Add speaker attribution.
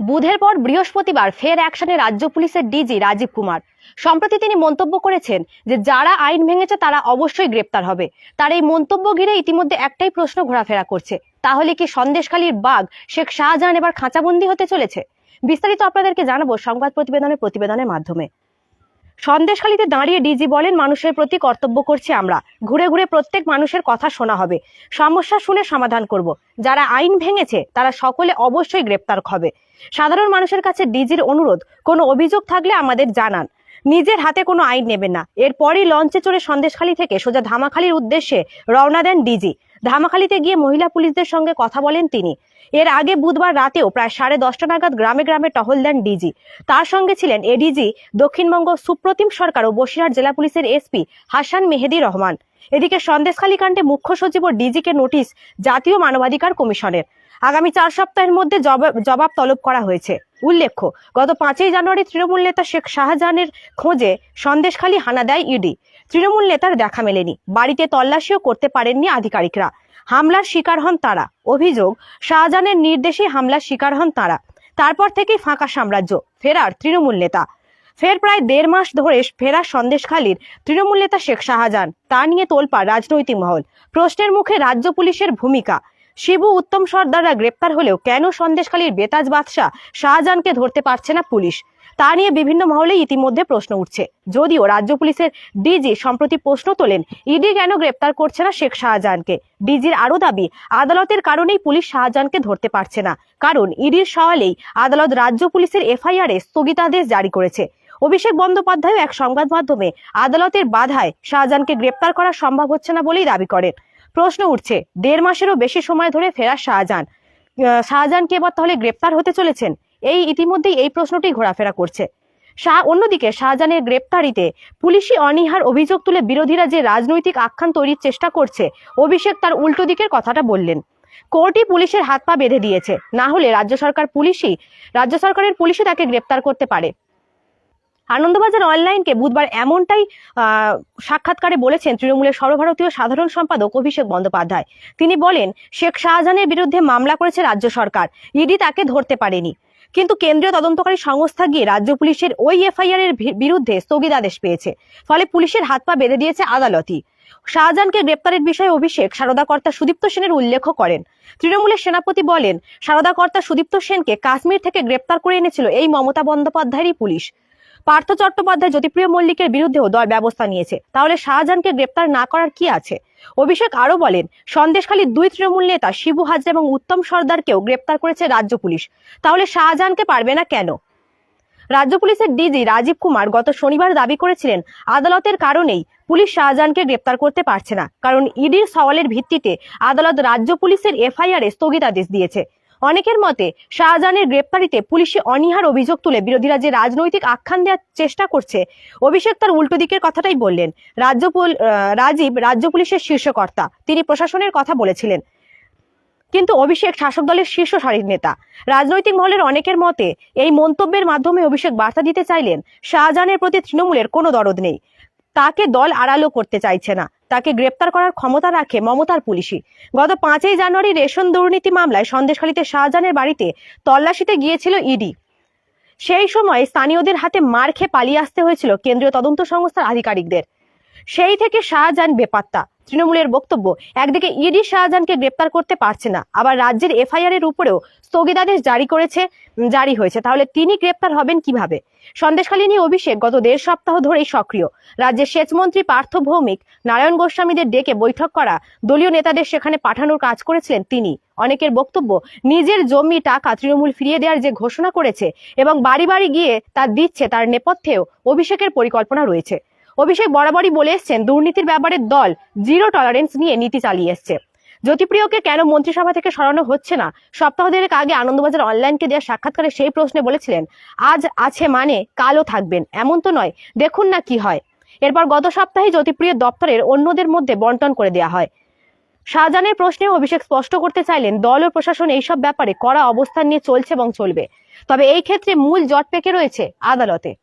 Speaker 1: বুধের পর বৃহস্পতিবার ফের অ্যাকশনে রাজ্য পুলিশের ডিজি রাজীব কুমার। সম্প্রতি তিনি মন্তব্য করেছেন যে, যারা আইন ভেঙেছে তারা অবশ্যই গ্রেপ্তার হবে। তার এই মন্তব্য ঘিরে ইতিমধ্যে একটাই প্রশ্ন ঘোরাফেরা করছে। তাহলে কি সন্দেশখালীর বাঘ শেখ শাহজাহান এবার খাঁচাবন্দি হতে চলেছে? বিস্তারিত আপনাদেরকে জানাব সংবাদ প্রতিবেদনের প্রতিবেদনের মাধ্যমে। সন্দেশখালীতে দাঁড়িয়ে ডিজি বলেন, মানুষের প্রতি কর্তব্য করছি আমরা। ঘুরে ঘুরে প্রত্যেক মানুষের কথা শোনা হবে। সমস্যা শুনে সমাধান করব। যারা আইন ভেঙেছে, তারা সকলে অবশ্যই গ্রেপ্তার হবে। সাধারণ মানুষের কাছে ডিজির অনুরোধ, কোনো অভিযোগ থাকলে আমাদের জানান। নিজের হাতে কোনো আইন নেবেন না। এরপরই লঞ্চে চড়ে সন্দেশখালী থেকে সোজা ধামাখালীর উদ্দেশ্যে রওনা দেন ডিজি। ধামাখালীতে গিয়ে মহিলা পুলিশদের সঙ্গে কথা বলেন তিনি। এর আগে বুধবার রাতেও প্রায় সাড়ে দশটা নাগাদ গ্রামে গ্রামে টহল দেন ডিজি। তার সঙ্গে ছিলেন এডিজি, দক্ষিণবঙ্গ সুপ্রতিম সরকার ও বসিরহাট জেলা পুলিশের এসপি হাসান মেহেদি রহমান। এদিকে সন্দেশখালী কাণ্ডে মুখ্য সচিব ও ডিজিকে নোটিশ জাতীয় মানবাধিকার কমিশনের। আগামী চার সপ্তাহের মধ্যে জবাব জবাব তলব করা হয়েছে। উল্লেখ্য, গত পাঁচই জানুয়ারি তৃণমূল নেতা শেখ শাহজাহানের খোঁজে সন্দেশখালী হানা দেয় ইডি। তৃণমূল নেতার দেখা মেলেনি। বাড়িতে তল্লাশিও করতে পারেননি আধিকারিকরা। হামলার শিকার হন তারা। অভিযোগ, শাহজাহানের নির্দেশে হামলার শিকার হন তারা। তারপর থেকেই ফাঁকা সাম্রাজ্য। ফেরার তৃণমূল নেতা। ফের প্রায় দেড় মাস ধরে ফেরার সন্দেশখালীর তৃণমূল নেতা শেখ শাহজাহান। তা নিয়ে তোলপাড় রাজনৈতিক মহল। প্রশ্নের মুখে রাজ্য পুলিশের ভূমিকা। শিবু উত্তম সর্দাররা গ্রেপ্তার হলেও কেন সন্দেশখালীর বেতাজ বাদশাহ শাহজাহানকে ধরতে পারছে না পুলিশ? তা নিয়ে বিভিন্ন মহলে ইতিমধ্যে প্রশ্ন উঠছে। যদিও রাজ্য পুলিশের ডিজি সম্প্রতি প্রশ্ন তোলেন ইডি কেন গ্রেপ্তার করছে না শেখ শাহজাহানকে? ডিজির আরও দাবি আদালতের কারণেই পুলিশ শাহজাহানকে ধরতে পারছে না। কারণ ইডির সওয়ালেই আদালত রাজ্য পুলিশের এফআইআর স্থগিতাদেশ জারি করেছে। অভিষেক বন্দ্যোপাধ্যায় এক সংবাদ মাধ্যমে আদালতের বাধায় শাহজাহানকে গ্রেপ্তার করা সম্ভব হচ্ছে না বলেই দাবি করেন। প্রশ্ন উঠছে দেড় মাসেরও বেশি সময় ধরে ফেরা শাহজাহান আহ, শাহজাহান কি এবার তাহলে গ্রেপ্তার হতে চলেছেন? এই ইতিমধ্যেই এই প্রশ্নটি ঘোরাফেরা করছে। শাহ অন্যদিকে শাহজাহানের গ্রেপ্তারিতে পুলিশি অনীহার অভিযোগ তুলে বিরোধীরা যে রাজনৈতিক আখ্যান তৈরির চেষ্টা করছে, অভিষেক তার উল্টো দিকের কথাটা বললেন। কোর্টই পুলিশের হাত পা বেঁধে দিয়েছে, না হলে রাজ্য সরকার পুলিশই, রাজ্য সরকারের পুলিশই তাকে গ্রেপ্তার করতে পারে। আনন্দবাজার অনলাইনকে বুধবার এমনটাই সাক্ষাৎকারে বলেছেন তৃণমূলের সর্বভারতীয় সাধারণ সম্পাদক অভিষেক বন্দ্যোপাধ্যায়। তিনি বলেন, শেখ শাহজাহানের বিরুদ্ধে মামলা করেছে রাজ্য সরকার, ইডি তাকে ধরতে পারেনি। কিন্তু কেন্দ্রীয় তদন্তকারী সংস্থা গিয়ে রাজ্য পুলিশের ওই এফআইআর এর বিরুদ্ধে স্থগিতাদেশ পেয়েছে। ফলে পুলিশের হাত পা বেঁধে দিয়েছে আদালতই। শাহজাহানকে গ্রেপ্তারের বিষয়ে অভিষেক সারদাকর্তা সুদীপ্ত সেনের উল্লেখ করেন। তৃণমূলের সেনাপতি বলেন, সারদাকর্তা সুদীপ্ত সেনকে কাশ্মীর থেকে গ্রেপ্তার করে এনেছিল এই মমতা বন্দ্যোপাধ্যায়েরই পুলিশ। পার্থ চট্টোপাধ্যায় জ্যোতিপ্রিয় মল্লিকের বিরুদ্ধেও দল ব্যবস্থা নিয়েছে। তাহলে শাহজাহানকে গ্রেপ্তার না করার কি আছে? অভিষেক আরও বলেন, সন্দেশখালী দুই তৃণমূল নেতা শিবু হাজরা এবং উত্তম সর্দারকেও গ্রেপ্তার করেছে রাজ্য পুলিশ। তাহলে শাহজাহানকে পারবে না কেন? রাজ্য পুলিশের ডিজি রাজীব কুমার গত শনিবার দাবি করেছিলেন, আদালতের কারণেই পুলিশ শাহজাহানকে গ্রেপ্তার করতে পারছে না, কারণ ইডির সওয়ালের ভিত্তিতে আদালত রাজ্য পুলিশের এফআইআর এ স্থগিতাদেশ দিয়েছে। অনেকের মতে শাহজাহানের গ্রেপ্তারিতে পুলিশে অনীহার অভিযোগ তুলে বিরোধীরা যে রাজনৈতিক আখ্যান দেওয়ার চেষ্টা করছে, অভিষেক তার উল্টো দিকের কথাটাই বললেন। রাজ্য রাজীব রাজ্য পুলিশের শীর্ষকর্তা তিনি প্রশাসনের কথা বলেছিলেন। কিন্তু অভিষেক শাসক দলের শীর্ষ সারির নেতা। রাজনৈতিক মহলের অনেকের মতে এই মন্তব্যের মাধ্যমে অভিষেক বার্তা দিতে চাইলেন, শাহজাহানের প্রতি তৃণমূলের কোনো দরদ নেই। তাকে দল আড়ালো করতে চাইছে না। তাকে গ্রেপ্তার করার ক্ষমতা রাখে মমতার পুলিশই। গত পাঁচই জানুয়ারি রেশন দুর্নীতি মামলায় সন্দেশখালীতে শাহজাহানের বাড়িতে তল্লাশিতে গিয়েছিল ইডি। সেই সময় স্থানীয়দের হাতে মার খেয়ে পালিয়ে আসতে হয়েছিল কেন্দ্রীয় তদন্ত সংস্থার আধিকারিকদের। সেই থেকে শাহজাহান বেপাত্তা। তৃণমূলের বক্তব্য। একদিকে ইডি শাহজাহানকে গ্রেপ্তার করতে পারছে না, আবার রাজ্যের এফআইআর এর উপরেও স্থগিতাদেশ জারি করেছে জারি হয়েছে। তাহলে তিনি গ্রেপ্তার হবেন কীভাবে? সন্দেশখালী নিয়ে অভিষেক গত দেড় সপ্তাহ ধরেই সক্রিয়। রাজ্যের সেচমন্ত্রী পার্থ ভৌমিক নারায়ণ গোস্বামীদের ডেকে বৈঠক করা দলীয় নেতাদের সেখানে পাঠানোর কাজ করেছিলেন তিনি। অনেকের বক্তব্য, নিজের জমি টাকা তৃণমূল ফিরিয়ে দেওয়ার যে ঘোষণা করেছে এবং বাড়ি বাড়ি গিয়ে তা দিচ্ছে তার নেপথ্যেও অভিষেকের পরিকল্পনা রয়েছে। অভিষেক বরাবরই বলে এসছেন, দুর্নীতির ব্যাপারে দল জিরো টলারেন্স নিয়ে নীতি চালিয়ে এসছে। জ্যোতিপ্রিয়কে কেন মন্ত্রিসভা থেকে সরানো হচ্ছে না? সপ্তাহ দেড়েক আগে আনন্দবাজার অনলাইনকে দেওয়া সাক্ষাৎকারে সেই প্রশ্নে বলেছিলেন, আজ আছে মানে কালও থাকবেন। এমন তো নয়। দেখুন না কি হয়। এরপর গত সপ্তাহে জ্যোতিপ্রিয় দপ্তরের অন্যদের মধ্যে বন্টন করে দেওয়া হয়। শাহজাহানের প্রশ্নে অভিষেক স্পষ্ট করতে চাইলেন, দল ও প্রশাসন এইসব ব্যাপারে কড়া অবস্থান নিয়ে চলছে এবং চলবে। তবে এই ক্ষেত্রে মূল জট পেকে রয়েছে আদালতে।